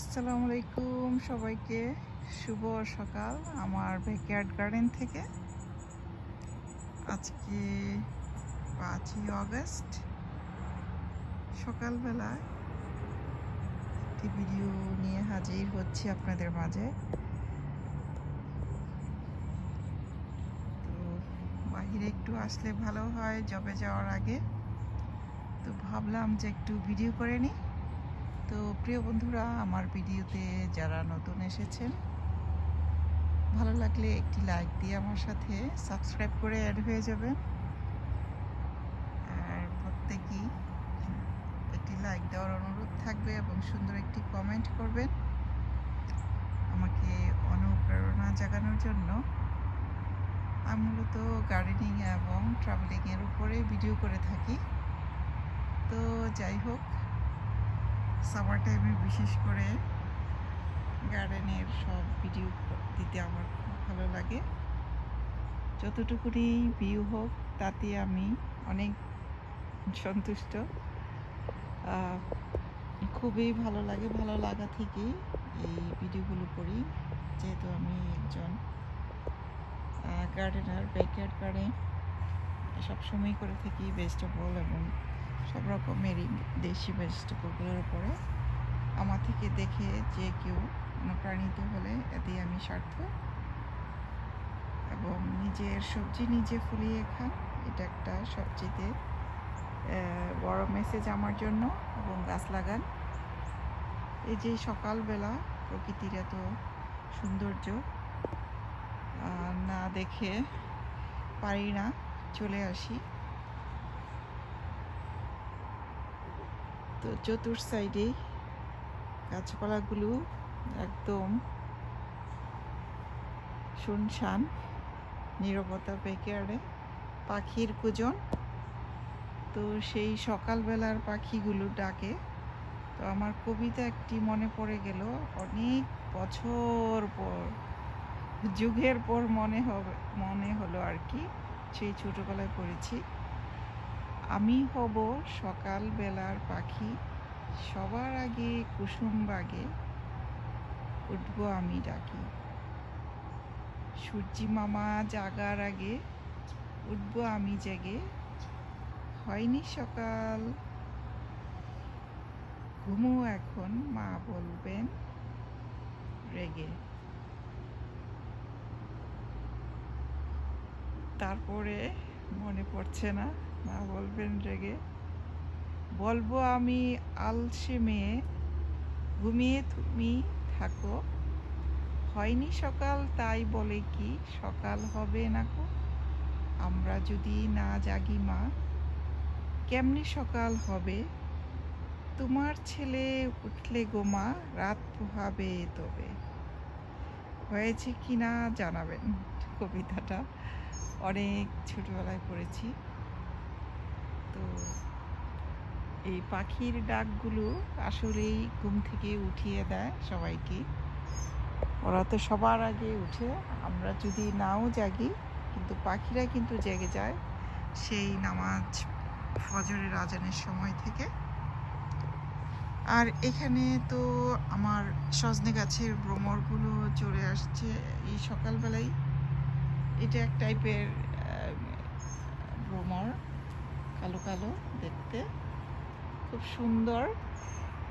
আসসালামু আলাইকুম সবাইকে। শুভ সকাল আমার ব্যাকয়ার্ড গার্ডেন থেকে। আজকে পাঁচই অগস্ট সকালবেলা একটি ভিডিও নিয়ে হাজির হচ্ছি আপনাদের মাঝে। তো বাহিরে একটু আসলে ভালো হয় জবে যাওয়ার আগে। তো ভাবলাম যে একটু ভিডিও করে নিই। প্রিয় বন্ধুরা, আমার ভিডিওতে যারা নতুন এসেছেন, ভালো লাগলে একটি লাইক দিয়ে আমার সাথে সাবস্ক্রাইব করে অ্যাড হয়ে যাবেন। আর প্রত্যেকেই একটি লাইক দেওয়ার অনুরোধ থাকবে এবং সুন্দর একটি কমেন্ট করবেন। আমাকে অনুপ্রেরণা জাগানোর জন্য আমি মূলত গার্ডেনিং এবং ট্রাভেলিংয়ের উপরে ভিডিও করে থাকি। তো যাই হোক সামার টাইমে বিশেষ করে গার্ডেনের সব ভিডিও দিতে আমার খুব ভালো লাগে। যতটুকুনি ভিউ হোক, তাতে আমি অনেক সন্তুষ্ট। খুবই ভালো লাগে, ভালো লাগা থেকেই এই ভিডিওগুলো করি। যেহেতু আমি একজন গার্ডেনার ব্যাকয়ার্ড গার্ডেন সবসময় করে থাকি ভেজিটেবল এবং সব রকমেরই দেশি ভেজিটেবলগুলোর উপরে। আমার থেকে দেখে যে কেউ অনুপ্রাণিত হলে এতেই আমি স্বার্থ এবং নিজের সবজি নিজে ফুলিয়ে খান এটা একটা আহ, বড় মেসেজ আমার জন্য এবং গাছ লাগান। এই যে সকালবেলা প্রকৃতির এত সৌন্দর্য না দেখে পারি না চলে আসি। তো চতুর সাইডে গাছপালাগুলো একদম শুনশান, নিরবতা বেকেয়ারে পাখির কুজন। তো সেই সকালবেলার পাখিগুলো ডাকে। তো আমার কবিতা একটি মনে পড়ে গেল, অনেক বছর পর, যুগের পর মনে হবে, মনে হলো আর কি, সেই ছোটোবেলায় পড়েছি। আমি হব সকাল বেলার পাখি। সবার আগে কুসুম বাগে উঠব আমি ডাকি। সূর্যি মামা জাগার আগে উঠব আমি জেগে। হয়নি সকাল। ঘুমো এখন, মা বলবেন, রেগে। তারপরে মনে পড়ছে না। মা বলবেন রেগে। বলব আমি আলসে মেয়ে, ঘুমিয়ে তুমি থাকো। হয়নি সকাল, তাই বলে কি সকাল হবে নাকো আমরা যদি না জাগি মা, কেমনি সকাল হবে? তোমার ছেলে উঠলে গো মা, রাত পোহাবে তবে। হয়েছে কি না জানাবেন কবিতাটা। অনেক ছোটবেলায় পড়েছি। তো এই পাখির ডাকগুলো আসলেই ঘুম থেকে উঠিয়ে দেয় সবাইকে। ওরা তো সবার আগে উঠে, আমরা যদি নাও জাগি, কিন্তু পাখিরা কিন্তু জেগে যায় সেই নামাজ ফজরের আজানের সময় থেকে। আর এখানে তো আমার সজনে গাছের ভ্রমরগুলো চলে আসছে এই সকালবেলায় এটা এক টাইপের ভ্রমর কালো কালো দেখতে। খুব সুন্দর।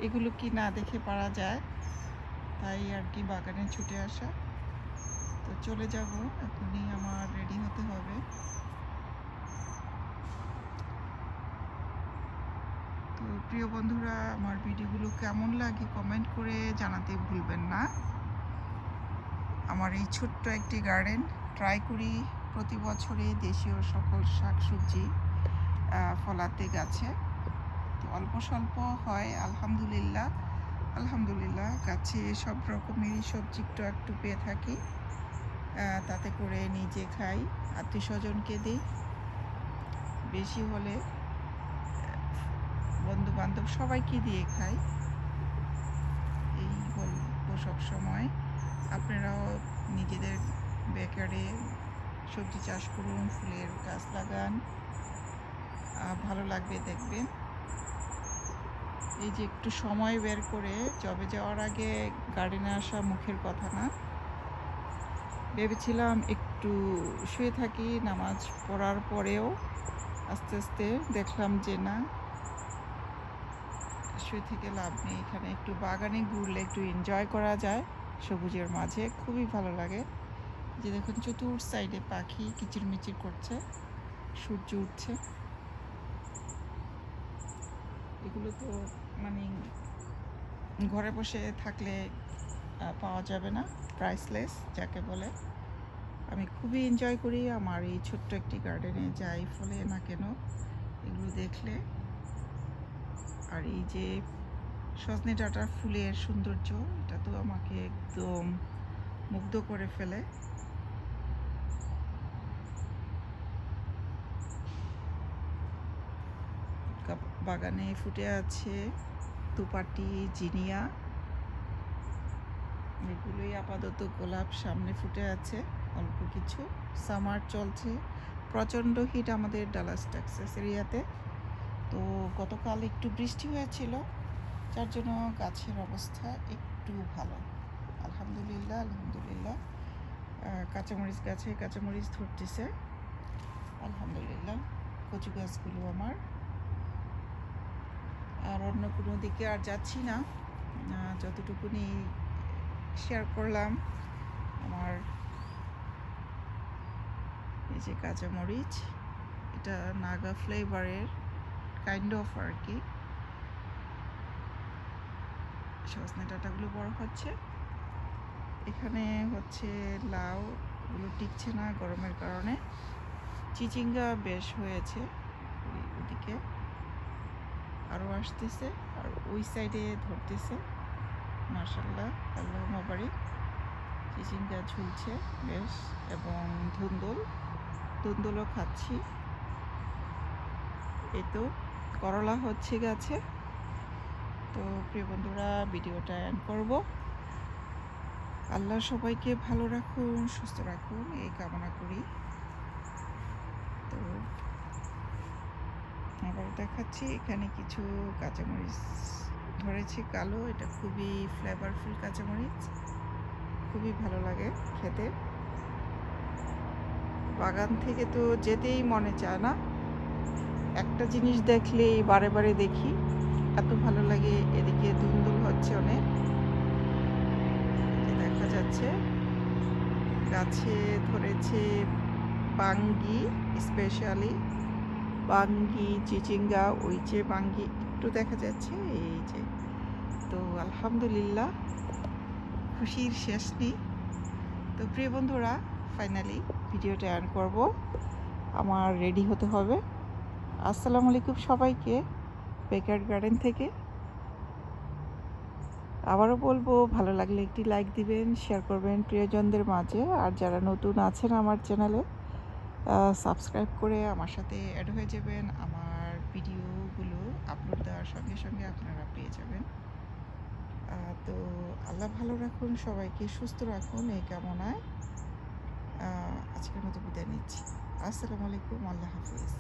এগুলো কি না দেখে পারা যায়, তাই আর কি বাগানে ছুটে আসা। তো চলে যাব, এখনই আমার রেডি হতে হবে। তো প্রিয় বন্ধুরা, আমার ভিডিওগুলো কেমন লাগে কমেন্ট করে জানাতে ভুলবেন না। আমার এই ছোট্ট একটি গার্ডেন ট্রাই করি প্রতি বছরে দেশীয় সকল শাকসবজি। ফলাতে গাছে। তো অল্প স্বল্প হয়, আলহামদুলিল্লাহ। আলহামদুলিল্লাহ, গাছে সব রকমেরই সবজি একটু একটু পেয়ে থাকি। তাতে করে নিজে খাই আত্মীয় স্বজনকে দিই। বেশি হলে বন্ধু বান্ধব সবাইকে দিয়ে খাই। এই বলব সবসময় আপনারাও নিজেদের বেকারে সবজি চাষ করুন, ফুলের গাছ লাগান। ভালো লাগবে দেখবেন। এই যে একটু সময় বের করে জবে যাওয়ার আগে গার্ডেনে আসা মুখের কথা না। ভেবেছিলাম একটু শুয়ে থাকি, নামাজ পড়ার পরেও আস্তে আস্তে দেখলাম যে না, শুয়ে থেকে লাভ নেই। এখানে একটু বাগানে ঘুরলে একটু এনজয় করা যায়, সবুজের মাঝে খুবই ভালো লাগে। যে দেখুন চতুর সাইডে পাখি কিচিরমিচির করছে, সূর্য উঠছে। এগুলো তো মানে ঘরে বসে থাকলে পাওয়া যাবে না প্রাইসলেস যাকে বলে। আমি খুবই এনজয় করি আমার এই ছোট্ট একটি গার্ডেনে যাই ফলে না কেন এগুলো দেখলে। আর এই যে সজনে ডাঁটার ফুলের সৌন্দর্য, এটা তো আমাকে একদম মুগ্ধ করে ফেলে গা- বাগানে ফুটে আছে দুপাটি জিনিয়া। এগুলোই আপাতত গোলাপ সামনে ফুটে আছে, অল্প কিছু। সামার চলছে, প্রচণ্ড হিট আমাদের ডালাস টেক্সাস এরিয়াতে। তো গতকাল একটু বৃষ্টি হয়েছিল, যার জন্য গাছের অবস্থা একটু ভালো। আলহামদুলিল্লাহ আলহামদুলিল্লাহ। কাঁচামরিচ গাছে কাঁচামরিচ ধরতেছে। আলহামদুলিল্লাহ কচু গাছগুলো আমার আর অন্য কোনো দিকে আর যাচ্ছি না। যতটুকুনি শেয়ার করলাম, আমার এই যে কাঁচামরিচ, এটা নাগা ফ্লেভারের কাইন্ড অফ আর কি। সজনে ডাটাগুলো বড় হচ্ছে। এখানে হচ্ছে লাউ গুলো টিকছে না গরমের কারণে। চিচিঙ্গা বেশ হয়েছে ওদিকে। আরও আসতেছে, আর ওই সাইডে ধরতেছে। মার্শাল্লাহ আল্লাহ মাবারি চিচিঙ্গা ঝুলছে, বেশ, এবং ধুন্দুল। ধুন্দুলও খাচ্ছি। এই তো, করলা হচ্ছে গাছে। তো প্রিয় বন্ধুরা, ভিডিওটা এন্ড করব। আল্লাহ সবাইকে ভালো রাখুন, সুস্থ রাখুন, এই কামনা করি। তো আবার দেখাচ্ছি। এখানে কিছু কাঁচামরিচ ধরেছি কালো। এটা খুবই ফ্লেভারফুল কাঁচামরিচ। খুবই ভালো লাগে খেতে। বাগান থেকে তো যেতেই মনে চায় না। একটা জিনিস দেখলেই বারে বারে দেখি। এত ভালো লাগে, এদিকে ধুন্দুল হচ্ছে অনেক। দেখা যাচ্ছে, গাছে ধরেছে বাঙ্গি স্পেশালি বাঙ্গি, চিচিঙ্গা, ওই যে বাঙ্গি একটু দেখা যাচ্ছে, এই যে। তো আলহামদুলিল্লাহ, খুশির শেষ নেই। তো প্রিয় বন্ধুরা ফাইনালি ভিডিওটা অ্যাড করব। আমার রেডি হতে হবে। আসসালামু আলাইকুম সবাইকে বেকার গার্ডেন থেকে। আবারও বলব, ভালো লাগলে একটি লাইক দিবেন শেয়ার করবেন প্রিয়জনদের মাঝে। আর যারা নতুন আছেন আমার চ্যানেলে সাবস্ক্রাইব করে আমার সাথে অ্যাড হয়ে যাবেন। আমার ভিডিওগুলো আপলোড দেওয়ার সঙ্গে সঙ্গে আপনারা পেয়ে যাবেন। তো আল্লাহ ভালো রাখুন, সবাইকে সুস্থ রাখুন এই কামনায়। আজকের মতো বিদায় নিচ্ছি। আসসালামু আলাইকুম, আল্লাহ হাফিজ।